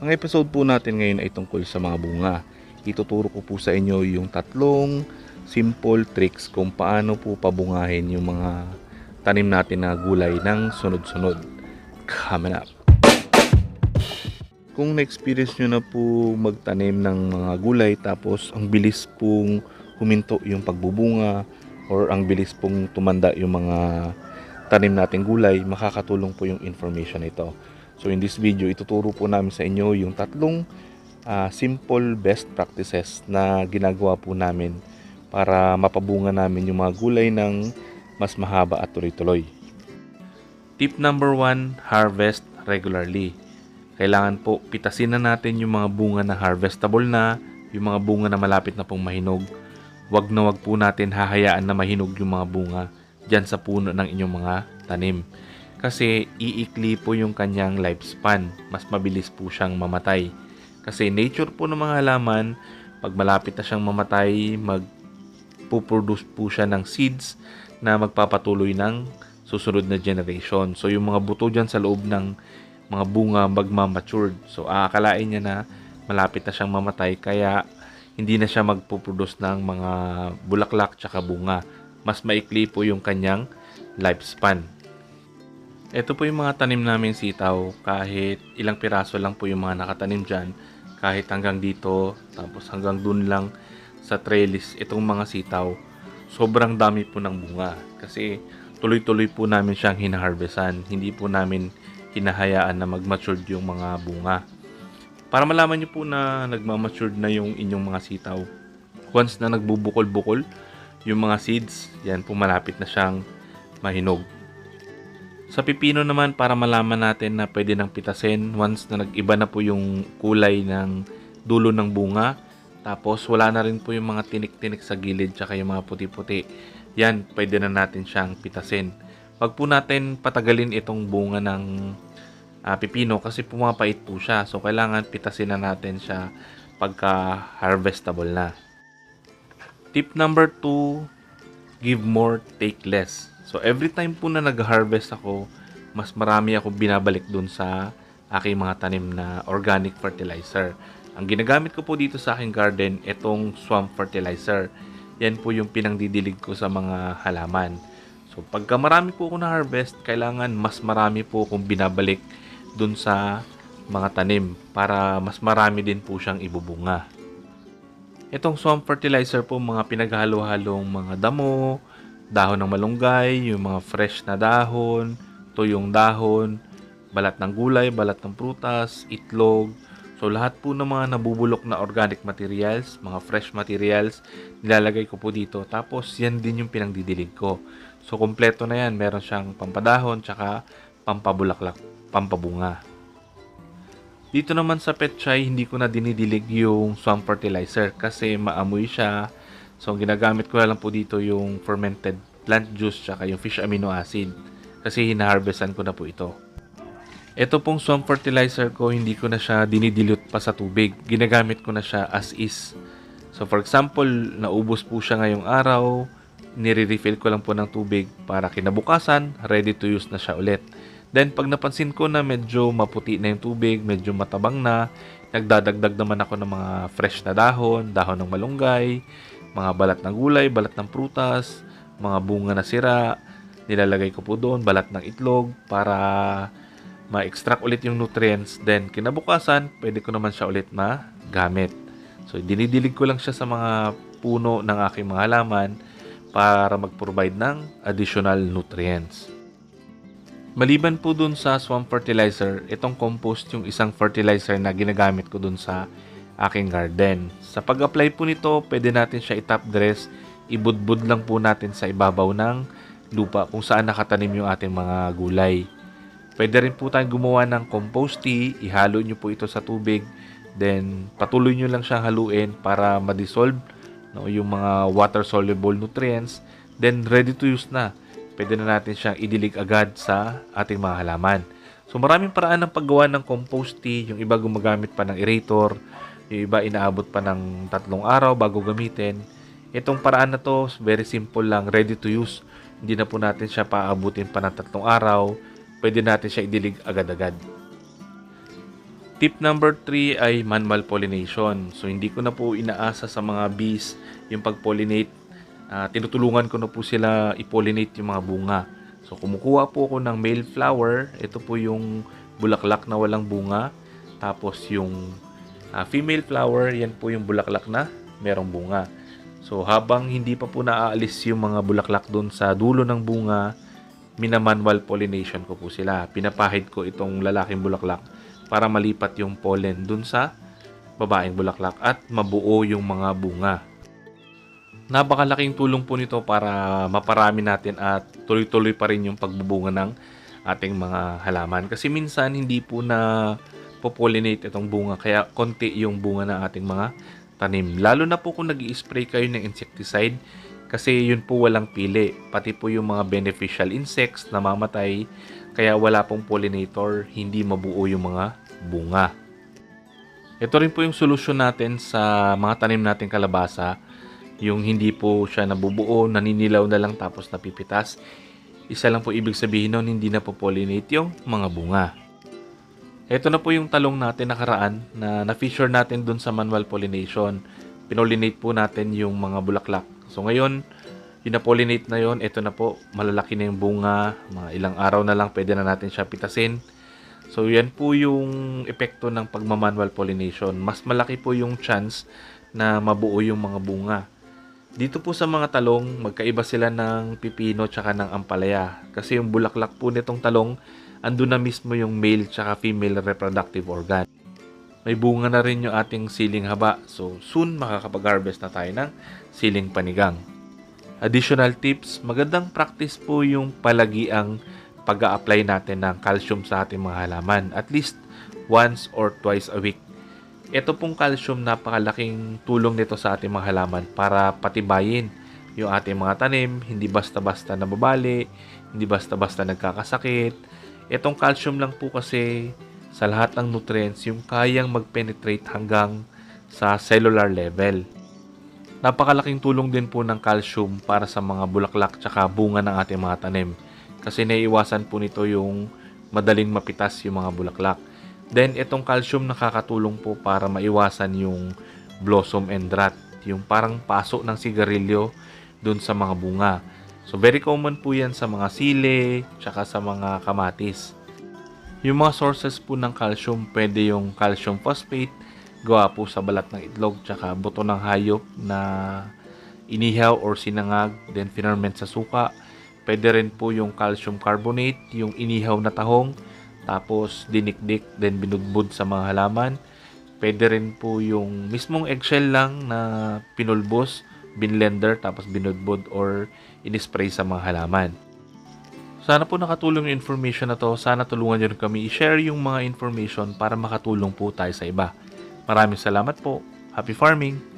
Ang episode po natin ngayon ay tungkol sa mga bunga. Ituturo ko po sa inyo yung tatlong simple tricks kung paano po pabungahin yung mga tanim natin na gulay ng sunod-sunod. Coming up! Kung na-experience nyo na po magtanim ng mga gulay tapos ang bilis pong huminto yung pagbubunga or ang bilis pong tumanda yung mga tanim nating gulay, makakatulong po yung information ito. So in this video, ituturo po namin sa inyo yung tatlong ah, simple best practices na ginagawa po namin para mapabunga namin yung mga gulay ng mas mahaba at tuloy-tuloy. Tip number one, harvest regularly. Kailangan po pitasin na natin yung mga bunga na harvestable na, yung mga bunga na malapit na pong mahinog. Wag na wag po natin hahayaan na mahinog yung mga bunga dyan sa puno ng inyong mga tanim. Kasi iikli po yung kanyang lifespan. Mas mabilis po siyang mamatay. Kasi nature po ng mga halaman, pag malapit na siyang mamatay, magpuproduce po siya ng seeds na magpapatuloy ng susunod na generation. So yung mga buto dyan sa loob ng mga bunga magmamatured. So aakalain niya na malapit na siyang mamatay kaya hindi na siya magpuproduce ng mga bulaklak tsaka bunga. Mas maikli po yung kanyang lifespan. Ito po yung mga tanim namin sitaw. Kahit ilang piraso lang po yung mga nakatanim dyan. Kahit hanggang dito, tapos hanggang dun lang sa trellis itong mga sitaw. Sobrang dami po ng bunga. Kasi tuloy-tuloy po namin siyang hinaharvestan. Hindi po namin hinahayaan na mag-matured yung mga bunga. Para malaman nyo po na nagmamatured na yung inyong mga sitaw. Once na nagbubukol-bukol yung mga seeds, yan po malapit na siyang mahinog. Sa pipino naman, para malaman natin na pwede nang pitasin once na nag-iba na po yung kulay ng dulo ng bunga. Tapos wala na rin po yung mga tinik-tinik sa gilid tsaka yung mga puti-puti. Yan, pwede na natin siyang pitasin. Wag po natin patagalin itong bunga ng ah, pipino kasi pumapait po siya. So kailangan pitasin na natin siya pagka harvestable na. Tip number 2, give more, take less. So every time po na nag-harvest ako, mas marami ako binabalik dun sa aking mga tanim na organic fertilizer. Ang ginagamit ko po dito sa aking garden, itong swamp fertilizer. Yan po yung pinangdidilig ko sa mga halaman. So pagka marami po ako na harvest, kailangan mas marami po akong binabalik dun sa mga tanim para mas marami din po siyang ibubunga. Itong swamp fertilizer po mga pinaghalo-halong mga damo, dahon ng malunggay, yung mga fresh na dahon, tuyong dahon, balat ng gulay, balat ng prutas, itlog. So lahat po ng mga nabubulok na organic materials, mga fresh materials, nilalagay ko po dito. Tapos yan din yung pinangdidilig ko. So kompleto na yan, meron siyang pampadahon, tsaka pampabulaklak, pampabunga. Dito naman sa petchay, hindi ko na dinidilig yung swamp fertilizer kasi maamoy siya. So, ginagamit ko na lang po dito yung fermented plant juice tsaka yung fish amino acid kasi hinaharvestan ko na po ito. Ito pong swamp fertilizer ko, hindi ko na siya dinidilute pa sa tubig. Ginagamit ko na siya as is. So, for example, naubos po siya ngayong araw, nire-refill ko lang po ng tubig para kinabukasan, ready to use na siya ulit. Then, pag napansin ko na medyo maputi na yung tubig, medyo matabang na, nagdadagdag naman ako ng mga fresh na dahon, dahon ng malunggay, mga balat ng gulay, balat ng prutas, mga bunga na sira, nilalagay ko po doon, balat ng itlog para ma-extract ulit yung nutrients. Then, kinabukasan, pwede ko naman siya ulit magamit. So, dinidilig ko lang siya sa mga puno ng aking mga halaman para mag-provide ng additional nutrients. Maliban po dun sa swamp fertilizer, itong compost yung isang fertilizer na ginagamit ko dun sa aking garden. Sa pag-apply po nito, pwede natin siya i-top dress, ibudbud lang po natin sa ibabaw ng lupa kung saan nakatanim yung ating mga gulay. Pwede rin po tayong gumawa ng compost tea, ihalo nyo po ito sa tubig, then patuloy nyo lang siyang haluin para ma-dissolve no, yung mga water-soluble nutrients, then ready to use na pwede na natin siyang idilig agad sa ating mga halaman. So maraming paraan ng paggawa ng compost tea, yung iba gumagamit pa ng aerator, yung iba inaabot pa ng tatlong araw bago gamitin. Itong paraan na to, very simple lang, ready to use. Hindi na po natin siya paabutin pa ng tatlong araw. Pwede natin siya idilig agad-agad. Tip number 3 ay manual pollination. So hindi ko na po inaasa sa mga bees yung pag-pollinate. Ah, tinutulungan ko na po sila i-pollinate yung mga bunga. So kumukuha po ako ng male flower. Ito po yung bulaklak na walang bunga. Tapos yung ah, female flower, yan po yung bulaklak na merong bunga. So habang hindi pa po naaalis yung mga bulaklak doon sa dulo ng bunga, minamanual pollination ko po sila. Pinapahid ko itong lalaking bulaklak para malipat yung pollen dun sa babaeng bulaklak at mabuo yung mga bunga. Napakalaking tulong po nito para maparami natin at tuloy-tuloy pa rin yung pagbubunga ng ating mga halaman. Kasi minsan hindi po na popollinate itong bunga kaya konti yung bunga ng ating mga tanim. Lalo na po kung nag spray kayo ng insecticide kasi yun po walang pili. Pati po yung mga beneficial insects na mamatay kaya wala pong pollinator, hindi mabuo yung mga bunga. Ito rin po yung solusyon natin sa mga tanim nating kalabasa. Yung hindi po siya nabubuo, naninilaw na lang tapos napipitas. Isa lang po ibig sabihin nun, hindi na po pollinate yung mga bunga. Ito na po yung talong natin nakaraan na na-feature natin dun sa manual pollination. Pinollinate po natin yung mga bulaklak. So ngayon, yung na-pollinate na yon, ito na po, malalaki na yung bunga, mga ilang araw na lang pwede na natin siya pitasin. So yan po yung epekto ng pagmamanual pollination. Mas malaki po yung chance na mabuo yung mga bunga. Dito po sa mga talong, magkaiba sila ng pipino tsaka ng ampalaya. Kasi yung bulaklak po nitong talong, andun na mismo yung male tsaka female reproductive organ. May bunga na rin yung ating siling haba. So soon makakapag-harvest na tayo ng siling panigang. Additional tips, magandang practice po yung palagiang pag apply natin ng calcium sa ating mga halaman. At least once or twice a week. Ito pong calcium, napakalaking tulong nito sa ating mga halaman para patibayin yung ating mga tanim, hindi basta-basta nababali, hindi basta-basta nagkakasakit. Itong calcium lang po kasi sa lahat ng nutrients yung kayang mag-penetrate hanggang sa cellular level. Napakalaking tulong din po ng calcium para sa mga bulaklak tsaka bunga ng ating mga tanim kasi naiiwasan po nito yung madaling mapitas yung mga bulaklak. Then itong calcium nakakatulong po para maiwasan yung blossom and rot, yung parang paso ng sigarilyo dun sa mga bunga. So very common po yan sa mga sili, tsaka sa mga kamatis. Yung mga sources po ng calcium, pwede yung calcium phosphate, gawa po sa balat ng itlog, tsaka buto ng hayop na inihaw or sinangag, then finerment sa suka. Pwede rin po yung calcium carbonate, yung inihaw na tahong, tapos dinikdik, then binudbud sa mga halaman. Pwede rin po yung mismong eggshell lang na pinulbos, binlender, tapos binudbud or inispray sa mga halaman. Sana po nakatulong yung information na to. Sana tulungan nyo rin kami i-share yung mga information para makatulong po tayo sa iba. Maraming salamat po. Happy farming!